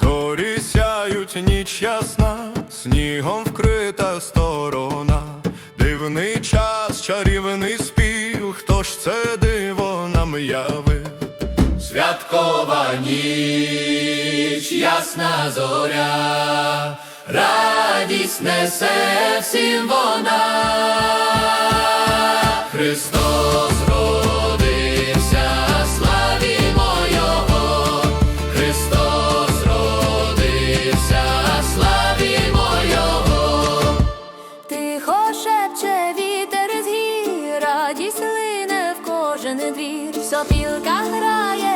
Зорі сяють ніч ясна, снігом вкрита сторона, дивний час, чарівний спів, хто ж це диво нам явив? Святкова ніч, ясна зоря, радість несе всім вона. Христос родився, славімо Його, Христос родився, славімо Його. Тихо шепче вітер з гір, радість лине в кожен двір, сопілка грає,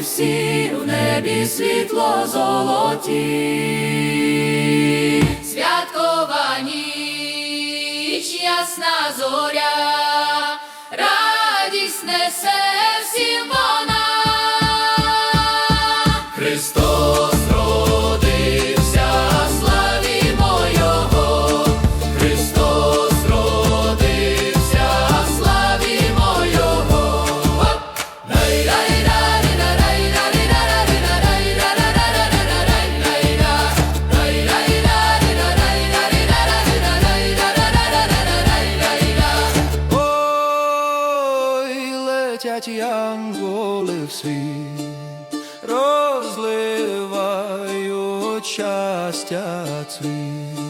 всі, в небі світло золоті. Святкова ніч, ясна зоря, радість несе всім вона. Христос летять янголи в світ, щастя цвіт.